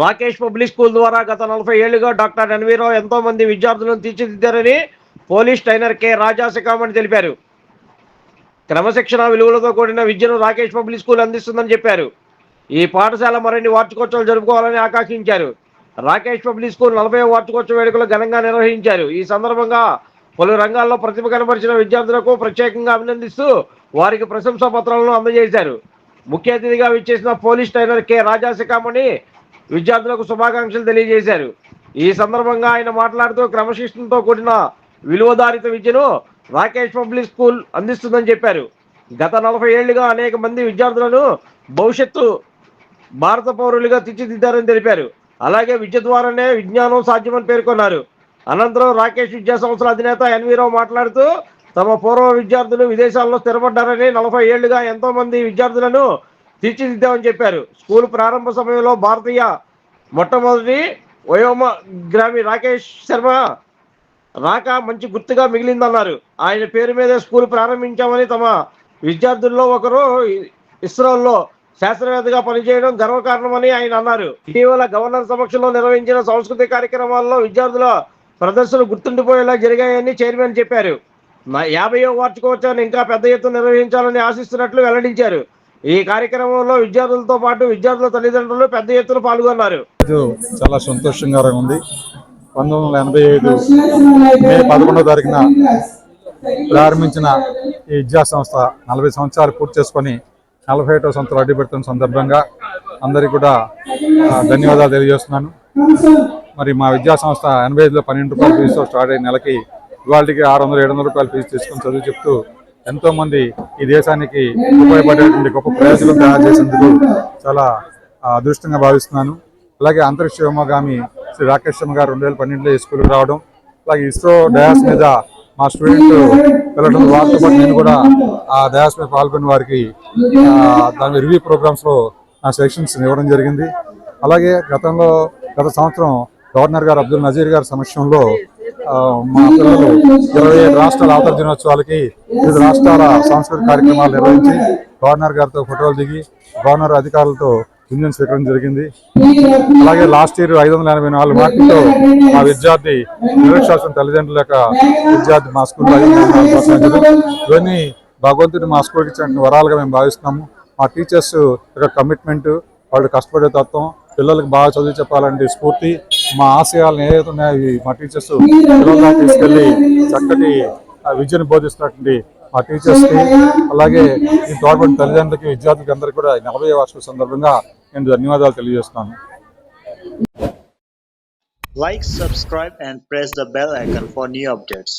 Rakesh public school ద్వారా గత నలభై ఏళ్ళుగా డాక్టర్ ఎన్వీరావు ఎంతో మంది విద్యార్థులను తీర్చిదిద్దారని police trainer K Raja Sikhamani తెలిపారు. క్రమశిక్షణ విలువలతో కూడిన విద్యను రాకేష్ పబ్లిక్ స్కూల్ అందిస్తుందని చెప్పారు. ఈ పాఠశాల మరిన్ని వార్షికోత్సవాలు జరుపుకోవాలని ఆకాంక్షించారు. రాకేష్ పబ్లిక్ స్కూల్ నలభై వార్షికోత్సవ వేడుకలు ఘనంగా నిర్వహించారు. ఈ సందర్భంగా పలు రంగాల్లో ప్రతిభ కనపరిచిన విద్యార్థులకు ప్రత్యేకంగా అభినందిస్తూ వారికి ప్రశంసా పత్రాలను అందజేశారు. ముఖ్య అతిథిగా విచ్చేసిన police trainer K Raja Shikhamani విద్యార్థులకు శుభాకాంక్షలు తెలియజేశారు. ఈ సందర్భంగా ఆయన మాట్లాడుతూ క్రమశిక్షణతో కూడిన విలువధారిత విద్యను రాకేష్ పబ్లిక్ స్కూల్ అందిస్తుందని చెప్పారు. గత నలభై ఏళ్ళుగా అనేక మంది విద్యార్థులను భవిష్యత్తు భారత పౌరులుగా తీర్చిదిద్దారని తెలిపారు. అలాగే విద్య ద్వారానే విజ్ఞానం సాధ్యమని పేర్కొన్నారు. అనంతరం రాకేష్ విద్యా సంస్థల అధినేత ఎన్వీరావు మాట్లాడుతూ తమ పూర్వ విద్యార్థులు విదేశాల్లో స్థిరపడ్డారని నలభై ఏళ్ళుగా ఎంతో మంది విద్యార్థులను తీర్చిదిద్దామని చెప్పారు. స్కూల్ ప్రారంభ సమయంలో భారతీయ మొట్టమొదటి వయోమ గ్రామి రాకేష్ శర్మ రాక మంచి గుర్తుగా మిగిలిందన్నారు. ఆయన పేరు మీద స్కూల్ ప్రారంభించామని తమ విద్యార్థుల్లో ఒకరు ఇస్రోల్లో శాస్త్రవేత్తగా పనిచేయడం గర్వకారణమని ఆయన అన్నారు. ఇటీవల గవర్నర్ సమక్షంలో నిర్వహించిన సాంస్కృతిక కార్యక్రమాల్లో విద్యార్థుల ప్రదర్శనలు గుర్తుండిపోయేలా జరిగాయని చైర్మన్ చెప్పారు. నా యాభైవ వార్షికోత్సవాన్ని ఇంకా పెద్ద ఎత్తున నిర్వహించాలని ఆశిస్తున్నట్లు వెల్లడించారు. ఈ కార్యక్రమంలో విద్యార్థులతో పాటు విద్యార్థుల తల్లిదండ్రులు పెద్ద ఎత్తున పాల్గొన్నారు. చాలా సంతోషంగా ఉంది. పంతొమ్మిది వందల ఎనభై ఏడు మే పదకొండో తారీఖున ప్రారంభించిన ఈ విద్యా సంస్థ నలభై సంవత్సరాలు పూర్తి చేసుకొని నలభై ఒకటో సంవత్సరం అడ్డు పెడుతున్న సందర్భంగా అందరికీ కూడా ధన్యవాదాలు తెలియజేస్తున్నాను. మరి మా విద్యా సంస్థ ఎనభై ఐదులో పన్నెండు రూపాయల ఫీజుతో స్టార్ట్ అయిన నెలకి ఇవాళకి ఆరు వందల ఏడు వందల రూపాయల ఫీజు తీసుకొని చదువు చెప్తూ ఎంతో మంది ఈ దేశానికి ఉపయోగపడేటువంటి గొప్ప ప్రయోజనం తయారు చేసేందుకు చాలా అదృష్టంగా భావిస్తున్నాను. అలాగే అంతరిక్ష వ్యోమగామి శ్రీ రాకేష్ శర్మ గారు రెండు వేల పన్నెండులో ఈ స్కూల్కి రావడం అలాగే ఇస్రో డయాస్ మీద మా స్టూడెంట్ వెళ్ళడం వారితో పాటు నేను కూడా ఆ డయాస్ మీద పాల్గొని వారికి దాని రివ్యూ ప్రోగ్రామ్స్లో నా సెక్షన్స్ ఇవ్వడం జరిగింది. అలాగే గతంలో గత సంవత్సరం గవర్నర్ గారు అబ్దుల్ నజీర్ గారి సమక్షంలో మా పిల్లలు ఇరవై ఏడు రాష్ట్రాల అవతర దినోత్సవాలకి వివిధ రాష్ట్రాల సాంస్కృతిక కార్యక్రమాలు నిర్వహించి గవర్నర్ గారితో ఫోటోలు దిగి గవర్నర్ అధికారులతో ఇంజన్ స్వీకరణ జరిగింది. అలాగే లాస్ట్ ఇయర్ ఐదు వందల ఎనభై నాలుగు మార్కులతో మా విద్యార్థి నిరక్షరాస్యం తల్లిదండ్రుల యొక్క విద్యార్థి మా స్కూల్లో ఐదు వందల నాలుగు ఇవన్నీ భగవంతుడు మా స్కూల్కి ఇచ్చిన వరాలుగా మేము భావిస్తున్నాము. మా టీచర్స్ యొక్క కమిట్మెంట్ వాళ్ళు కష్టపడే తత్వం పిల్లలకు బాగా చదువు చెప్పాలంటే స్ఫూర్తి. మా ఆశయాలను ఏదైతే ఉన్నాయో అవి మా టీచర్స్ పిల్లలుగా తీసుకెళ్ళి చక్కటి ఆ, విద్యను బోధిస్తున్నటువంటి మా టీచర్స్కి అలాగే ఈ గవర్నమెంట్ తల్లిదండ్రులకి విద్యార్థులకి అందరికీ కూడా నలభై వార్షిక సందర్భంగా నేను ధన్యవాదాలు తెలియజేస్తున్నాను Like, subscribe, and press the bell icon for new updates.